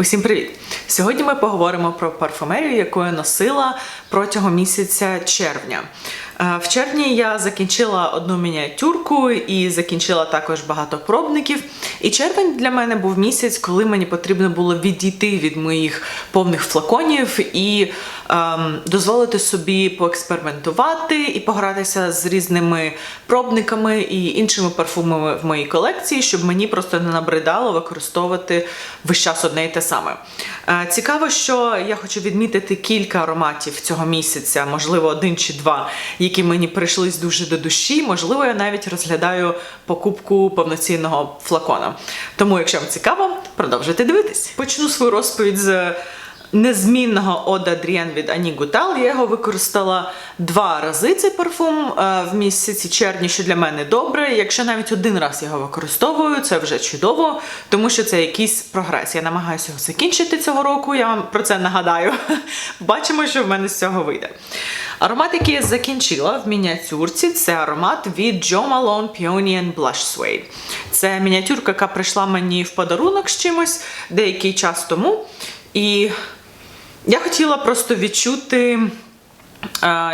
Усім привіт! Сьогодні ми поговоримо про парфумерію, яку я носила протягом місяця червня. Е, В червні я закінчила одну мініатюрку і закінчила також багато пробників. І червень для мене був місяць, коли мені потрібно було відійти від моїх повних флаконів і ем, дозволити собі поекспериментувати і погратися з різними пробниками і іншими парфумами в моїй колекції, щоб мені просто не набридало використовувати весь час одне і те саме. Е, Цікаво, що я хочу відмітити кілька ароматів цього місяця, можливо, один чи два, мені прийшлись дуже до душі. Можливо, я навіть розглядаю покупку повноцінного флакона. Тому, якщо вам цікаво, продовжуйте дивитись. Почну свою розповідь з незмінного Ода Дріен від Ані Гутал. Я його використала два рази цей парфум е, в місяці червні, що для мене добре. Якщо навіть один раз його використовую, це вже чудово, тому що це якийсь прогрес. Я намагаюся його закінчити цього року. Я вам про це нагадаю. Бачимо, що в мене з цього вийде. Аромат, який я закінчила в мініатюрці, це аромат від Jo Malone Peony Blush Suede. Це мініатюрка, яка прийшла мені в подарунок з чимось деякий час тому. І я хотіла просто відчути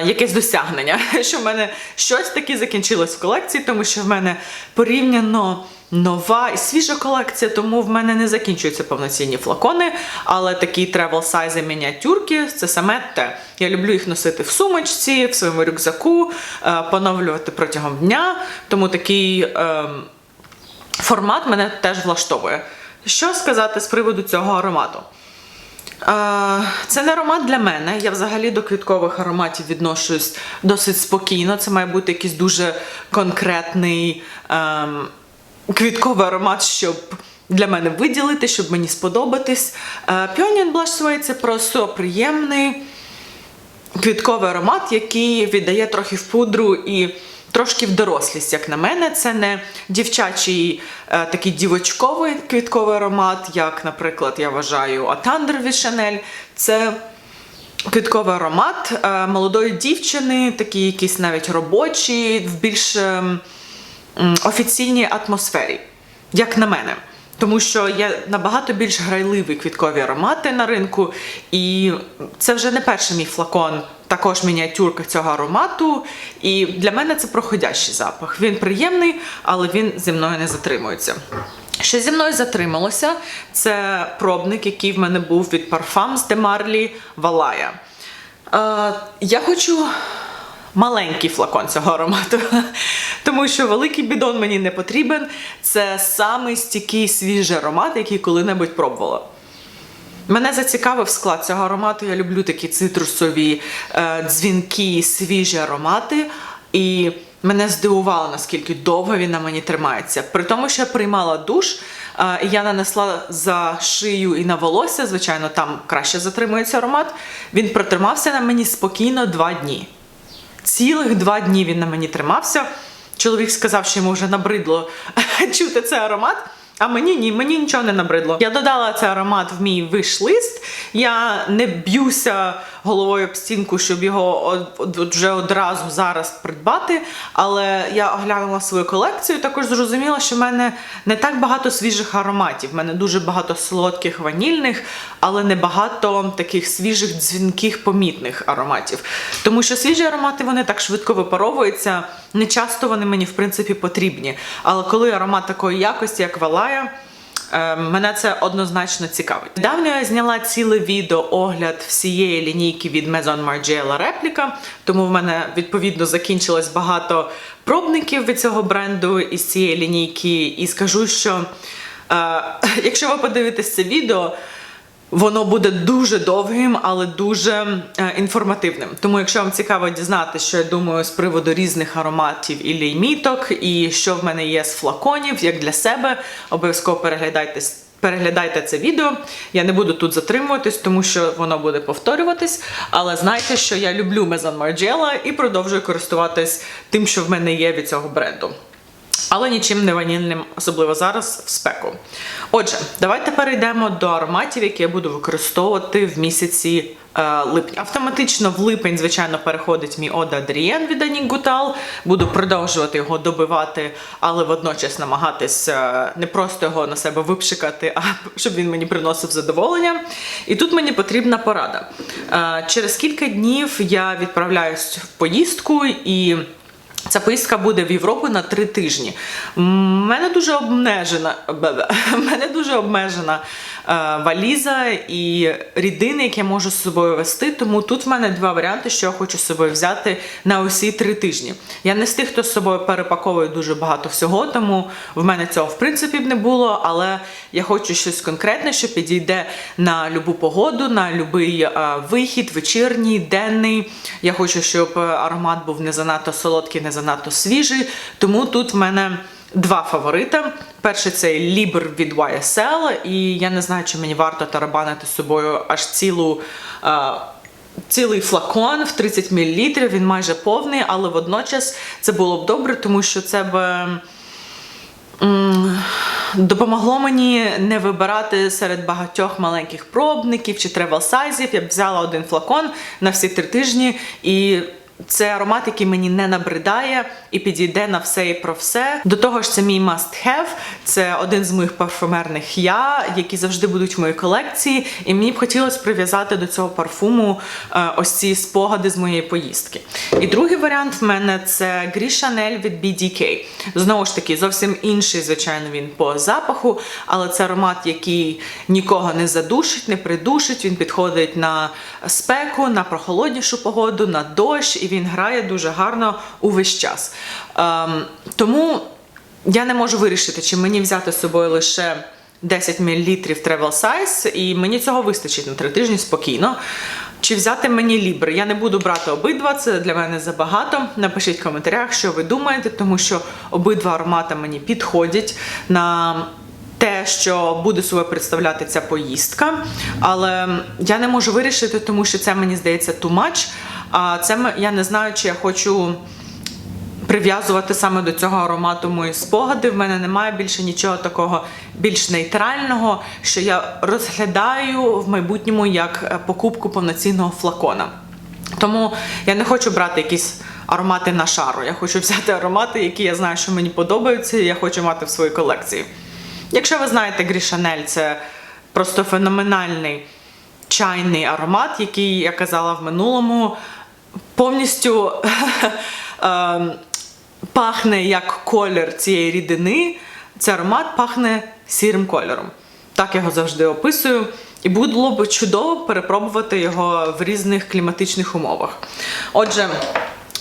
якесь досягнення, що в мене щось таке закінчилось в колекції, тому що в мене порівняно нова і свіжа колекція, тому в мене не закінчуються повноцінні флакони, але такі тревел сайзи мініатюрки це саме те. Я люблю їх носити в сумочці, в своєму рюкзаку, поновлювати протягом дня, тому такий. Е, Формат мене теж влаштовує. Що сказати з приводу цього аромату? Це не аромат для мене. Я взагалі до квіткових ароматів відношусь досить спокійно. Це має бути якийсь дуже конкретний ем, квітковий аромат, щоб для мене виділити, щоб мені сподобатись. Е, Peony Blush це просто приємний квітковий аромат, який віддає трохи в пудру і трошки в дорослість, як на мене. Це не дівчачий е, такий дівочковий квітковий аромат, як, наприклад, я вважаю Атандер Chanel. Це квітковий аромат е, молодої дівчини, такий якийсь навіть робочий, в більш м, офіційній атмосфері, як на мене. Тому що є набагато більш грайливі квіткові аромати на ринку, і це вже не перший мій флакон, також мініатюрка цього аромату. І для мене це проходящий запах. Він приємний, але він зі мною не затримується. Що зі мною затрималося, це пробник, який в мене був від Parfums de Marly Valaya. Е, я хочу маленький флакон цього аромату, тому що великий бідон мені не потрібен. Це самий стійкий свіжий аромат, який коли-небудь пробувала. Мене зацікавив склад цього аромату. Я люблю такі цитрусові, е, дзвінкі, свіжі аромати. І мене здивувало, наскільки довго він на мені тримається. При тому, що я приймала душ, е, я нанесла за шию і на волосся, звичайно, там краще затримується аромат. Він протримався на мені спокійно два дні. Цілих два дні він на мені тримався. Чоловік сказав, що йому вже набридло чути цей аромат. А мені ні, мені нічого не набридло. Я додала цей аромат в мій виш-лист. Я не б'юся головою об стінку, щоб його од- вже одразу зараз придбати. Але я оглянула свою колекцію, також зрозуміла, що в мене не так багато свіжих ароматів. В мене дуже багато солодких ванільних, але не багато таких свіжих дзвінких помітних ароматів. Тому що свіжі аромати вони так швидко випаровуються. Не часто вони мені в принципі потрібні. Але коли аромат такої якості, як Валая, мене це однозначно цікавить. Давно я зняла ціле відео огляд всієї лінійки від Maison Margiela репліка, тому в мене відповідно закінчилось багато пробників від цього бренду із цієї лінійки. І скажу, що е, якщо ви подивитесь це відео. Воно буде дуже довгим, але дуже е, інформативним. Тому, якщо вам цікаво дізнати, що я думаю з приводу різних ароматів і ліміток, і що в мене є з флаконів, як для себе, обов'язково переглядайте. Переглядайте це відео. Я не буду тут затримуватись, тому що воно буде повторюватись. Але знайте, що я люблю Maison Margiela і продовжую користуватись тим, що в мене є від цього бренду. Але нічим не ванільним, особливо зараз в спеку. Отже, давайте перейдемо до ароматів, які я буду використовувати в місяці е, липня. Автоматично в липень, звичайно, переходить мій Ода Адрієн від Анік Гутал. Буду продовжувати його добивати, але водночас намагатись е, не просто його на себе випшикати, а щоб він мені приносив задоволення. І тут мені потрібна порада. Е, через кілька днів я відправляюсь в поїздку і. Ця поїздка буде в Європу на три тижні. Мене дуже обмежена, мене дуже обмежена е, валіза і рідини, які я можу з собою вести. Тому тут в мене два варіанти, що я хочу з собою взяти на усі три тижні. Я не з тих, хто з собою перепаковує дуже багато всього, тому в мене цього в принципі б не було. Але я хочу щось конкретне, що підійде на любу погоду, на будь-який е, вихід, вечірній, денний. Я хочу, щоб е, аромат був не занадто солодкий, не занадто свіжий. Тому тут в мене два фаворита. Перший це Liber від YSL, і я не знаю, чи мені варто тарабанити з собою аж цілу. е, Цілий флакон в 30 мл, він майже повний, але водночас це було б добре, тому що це б допомогло мені не вибирати серед багатьох маленьких пробників чи тревел-сайзів. Я б взяла один флакон на всі три тижні і. Це аромат, який мені не набридає і підійде на все і про все. До того ж, це мій must have. Це один з моїх парфумерних я, які завжди будуть в моїй колекції. І мені б хотілося прив'язати до цього парфуму е, ось ці спогади з моєї поїздки. І другий варіант в мене це Gris Chanel від BDK. Знову ж таки, зовсім інший, звичайно, він по запаху, але це аромат, який нікого не задушить, не придушить. Він підходить на спеку, на прохолоднішу погоду, на дощ, і він грає дуже гарно увесь час. Ем, тому я не можу вирішити, чи мені взяти з собою лише 10 мл travel size, і мені цього вистачить на 3 тижні спокійно. Чи взяти мені лібр? Я не буду брати обидва, це для мене забагато. Напишіть в коментарях, що ви думаєте, тому що обидва аромати мені підходять на те, що буде собою представляти ця поїздка. Але я не можу вирішити, тому що це мені здається too much. А це я не знаю, чи я хочу прив'язувати саме до цього аромату мої спогади. В мене немає більше нічого такого більш нейтрального, що я розглядаю в майбутньому як е, покупку повноцінного флакона. Тому я не хочу брати якісь аромати на шару. Я хочу взяти аромати, які я знаю, що мені подобаються, і я хочу мати в своїй колекції. Якщо ви знаєте Грішанель, це просто феноменальний чайний аромат, який я казала в минулому, повністю ем, пахне як колір цієї рідини. Цей аромат пахне сірим кольором. Так я його завжди описую. І було б чудово перепробувати його в різних кліматичних умовах. Отже,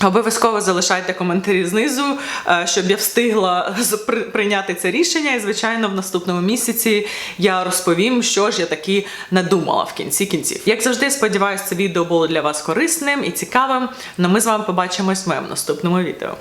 Обов'язково залишайте коментарі знизу, е, щоб я встигла прийняти це рішення. І, звичайно, в наступному місяці я розповім, що ж я таки надумала в кінці кінців. Як завжди, сподіваюся, це відео було для вас корисним і цікавим. Ну ми з вами побачимось в моєму наступному відео.